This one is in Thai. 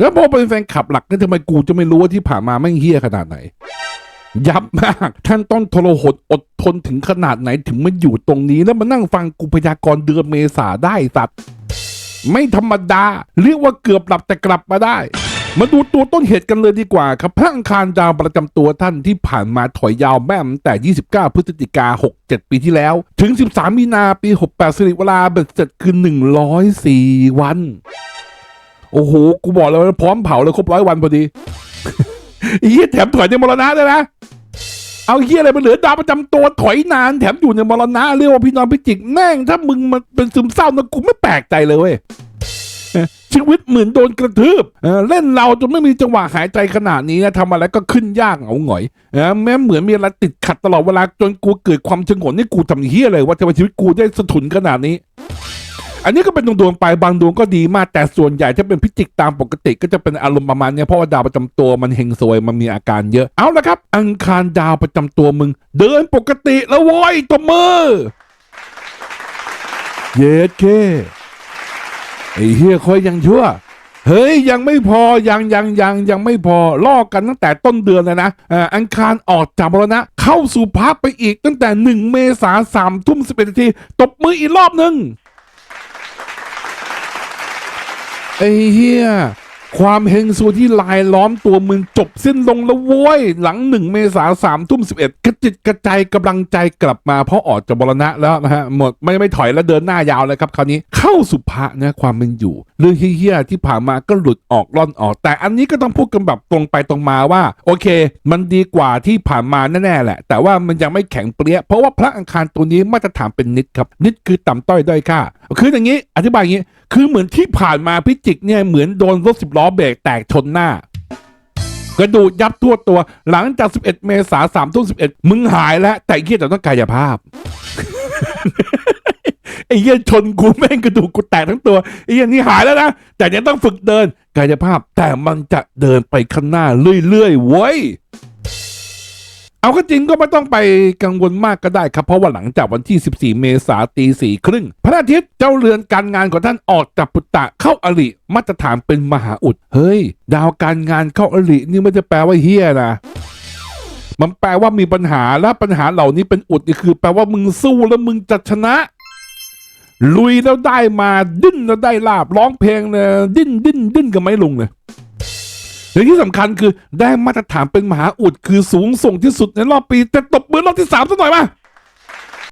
แล้วพอเป็นแฟนคลับหลักนี่ทำไมกูจะไม่รู้ว่าที่ผ่านมาแม่งเฮี้ยขนาดไหน ยับมากท่านต้องทรหดอดทนถึงขนาดไหนถึงมาอยู่ตรงนี้ แล้วมานั่งฟังกูพยากรณ์เดือนเมษาได้สัตว์ไม่ธรรมดา เรียกว่าเกือบหลับแต่กลับมาได้ มาดูตัวต้นเหตุกันเลยดีกว่าครับพระอังคารดาวประจำตัวท่านที่ผ่านมาถอยยาวแม่มตั้แต่ 29 พฤศจิกา 67 ปีที่แล้ว ถึง 13 มีนาปี 68สิริเวลาเบ็ดเสร็จคือ 104 วัน โอ้โห กูบอกเลยว่าพร้อมเผาเลยครบร้อยวันพอดีอ้เหี้ยแถมถอยในมรณะด้วยนะ เอาเหี้ยอะไรมาเหลือดาวประจำตัวถอยนานแถมอยู่ในมรณะเรียกว่าพี่นองพิจิกแม่งถ้ามึงมันเป็นซึมเศร้านะกูไม่แปลกใจเลยเว้ยชีวิตเหมือนโดนกระทืบเเล่นเราจนไม่มีจังหวะหายใจขนาดนี้นะทำอะไรก็ขึ้นยากเหงาหงอยแม้เหมือนมีอะไรติดขัดตลอดเวลาจนกูเกิดความชงนนี่กูทำเฮี้ยเลยว่าทำไมชีวิตกูได้สะทุนขนาดนี้ อันนี้ก็เป็นดวงๆไปบางดวงก็ดีมาก แต่ส่วนใหญ่ถ้าเป็นพิจิกตามปกติก็จะเป็นอารมณ์ประมาณเนี้ยเพราะว่าดาวประจำตัวมันเฮงซวยมันมีอาการเยอะเอาละครับ อังคารดาวประจำตัวมึง เดินปกติแล้วโว้ยตัวมือเย็ดเคไอ้เฮียคอยยังชั่วเฮ้ย ยังไม่พอยังยังยังยังไม่พอลอกกันตั้งแต่ต้นเดือนเลยนะอังคารออกจากมรณะ เข้าสู่พักไปอีกตั้งแต่หนึ่งเมษาสามทุ่มสิบเอ็ดนาทีตบมืออีกรอบหนึ่ง ไอ้เฮียความเฮงซูที่ลายล้อมตัวมึงจบสิ้นลงแล้วโว้ย หลังหนึ่งเมษาสามทุ่มสิบเอ็ดกระจิตกระใจกำลังใจกลับมาเพราะออกจากบรณะแล้วนะฮะหมดไม่ไม่ถอยแล้วเดินหน้ายาวเลยครับคราวนี้เข้าสุภะนะความเป็นอยู่เรื่องเฮี้ยๆที่ผ่านมาก็หลุดออกล่อนออก แต่อันนี้ก็ต้องพูดกันแบบตรงไปตรงมาว่า โอเค มันดีกว่าที่ผ่านมาแน่ๆแหละ แต่ว่ามันยังไม่แข็งเปรี้ยเพราะว่าพระอังคารตัวนี้มาตรฐานเป็นนิดครับ นิดคือต่ำต้อยด้อยค่าคืออย่างนี้อธิบายอย่างนี้ คือเหมือนที่ผ่านมาพิจิกเนี่ยเหมือนโดนรถสิบล้อเบรกแตกชนหน้ากระดูยับทั่วตัว หลังจาก 11 เมษาสามทุ่มสิบเอ็ดมึงหายแล้ว แต่เหี้ยแต่ต้องกายภาพ เหี้ยชนกูแม่งกระดูกกูแตกทั้งตัวไอ้เหี้ยนี่หายแล้วนะแต่ยังต้องฝึกเดินกายภาพแต่มันจะเดินไปข้างหน้าเรื่อยๆเว้ยเอาก็จริงก็ไม่ต้องไปกังวลมากก็ได้ครับ เพราะว่าหลังจากวันที่ 14 เมษาตีสี่ครึ่ง พระอาทิตย์เจ้าเรือนการงานของท่านออกจากปุตตะเข้าอริมาตรฐานเป็นมหาอุด เฮ้ย ดาวการงานเข้าอรินี่ไม่ได้แปลว่าเฮียนะ มันแปลว่ามีปัญหาและปัญหาเหล่านี้เป็นอุดนี่คือ แปลว่ามึงสู้แล้วมึงจะชนะ ลุยแล้วได้มาดิ้นแล้วได้ลาบร้องเพลงเนี่ยดิ้นดิ้นดิ้นกับไม่ลงเลยและที่สำคัญคือได้มาตรฐานเป็นมหาอุดคือสูงส่งที่สุดในรอบปี แต่ตบมือรอบที่สามสักหน่อยมา